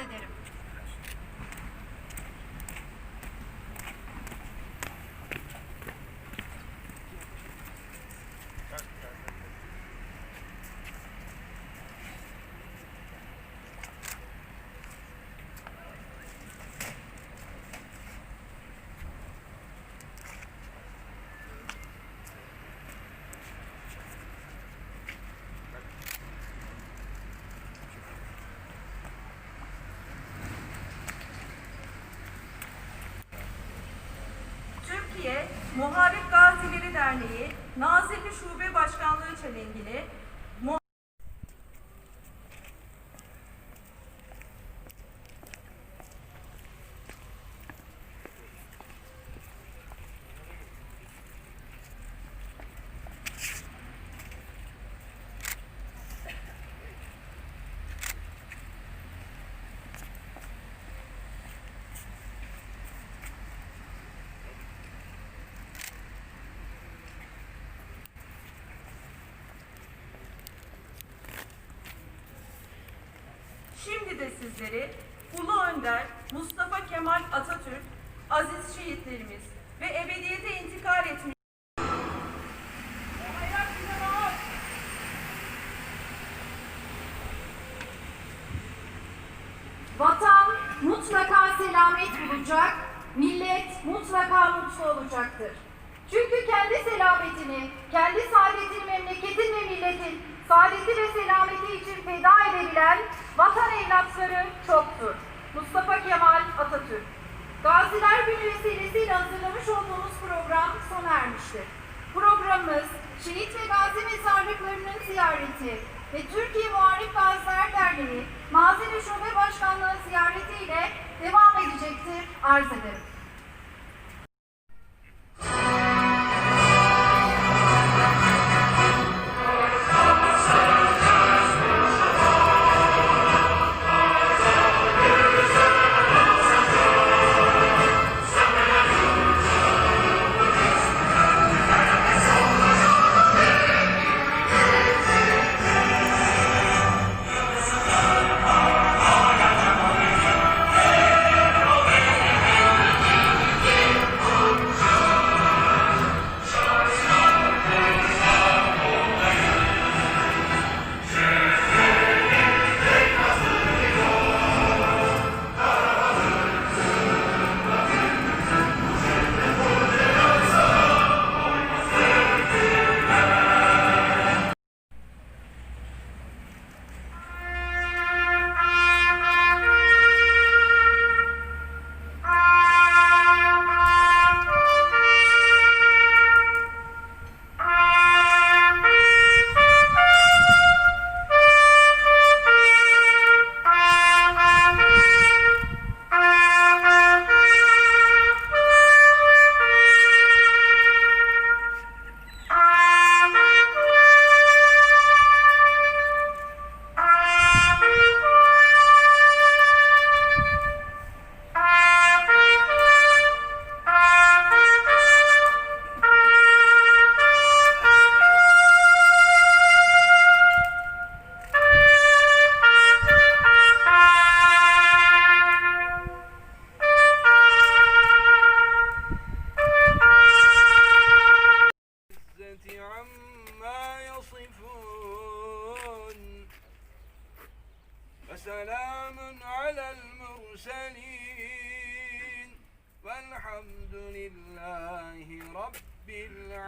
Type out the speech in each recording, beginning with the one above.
ederim. Muharip Gazileri Derneği, Nazilli Şube Başkanlığı Çelengili, sizleri Ulu Önder Mustafa Kemal Atatürk, aziz şehitlerimiz ve ebediyete intikal etmiş Vatan mutlaka selamet bulacak, millet mutlaka mutlu olacaktır. Çünkü kendi selametini, kendi saadetini memleketin ve milletin saadeti ve selameti için feda edebilen vatan evlatları çoktur. Mustafa Kemal Atatürk. Gaziler Günü vesilesiyle hazırlamış olduğumuz program sona ermiştir. Programımız şehit ve gazi mezarlıklarının ziyareti ve Türkiye Muharip Gaziler Derneği Mazili Şube Başkanlığı ziyaretiyle devam edecektir. Arz ederim.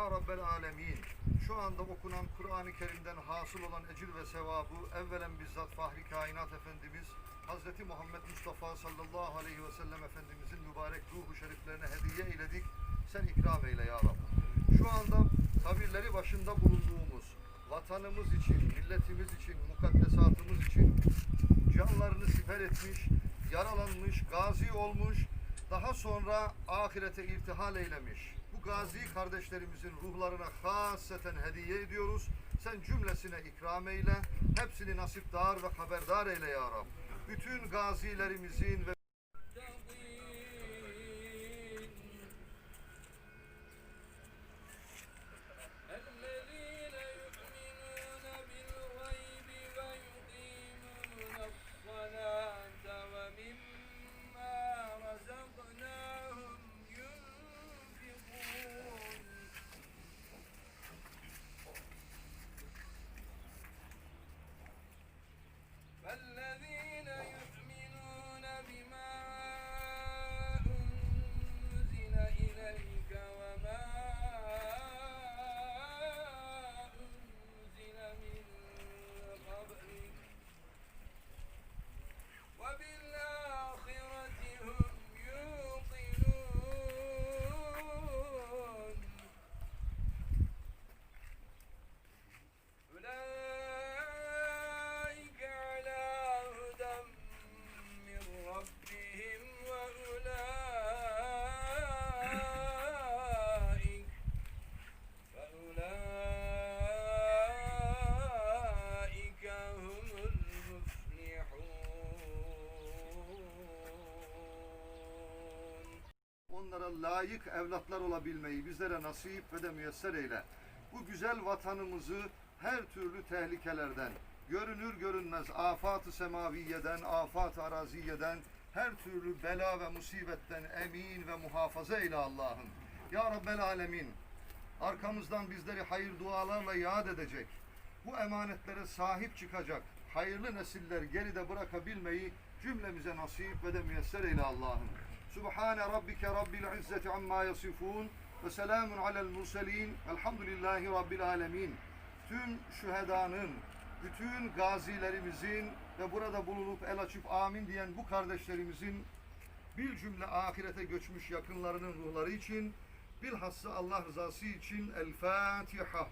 Ya Rabbel Alemin şu anda okunan Kur'an-ı Kerim'den hasıl olan ecir ve sevabı evvelen bizzat Fahri Kainat Efendimiz Hazreti Muhammed Mustafa sallallahu aleyhi ve sellem Efendimizin mübarek ruhu şeriflerine hediye eyledik. Sen ikram eyle ya Rabbi. Şu anda kabirleri başında bulunduğumuz vatanımız için, milletimiz için, mukaddesatımız için canlarını siper etmiş, yaralanmış, gazi olmuş, daha sonra ahirete irtihal eylemiş. Gazi kardeşlerimizin ruhlarına hasreten hediye ediyoruz. Sen cümlesine ikram eyle, hepsini nasipdar ve haberdar eyle ya Rab. Bütün gazilerimizin ve layık evlatlar olabilmeyi bizlere nasip ve de müyesser eyle. Bu güzel vatanımızı her türlü tehlikelerden, görünür görünmez afat-ı semaviyeden, afat-ı araziyeden, her türlü bela ve musibetten emin ve muhafaza eyle Allah'ım. Ya Rabbel Alemin, arkamızdan bizleri hayır dualarla yad edecek, bu emanetlere sahip çıkacak, hayırlı nesiller geride bırakabilmeyi cümlemize nasip ve de müyesser eyle Allah'ım. Subhane rabbike rabbil izzeti amma yasifun ve selamun alel murselin velhamdülillahi rabbil alemin. Tüm şühedanın, bütün gazilerimizin ve burada bulunup el açıp amin diyen bu kardeşlerimizin bir cümle ahirete göçmüş yakınlarının ruhları için bilhassa Allah rızası için El Fatiha.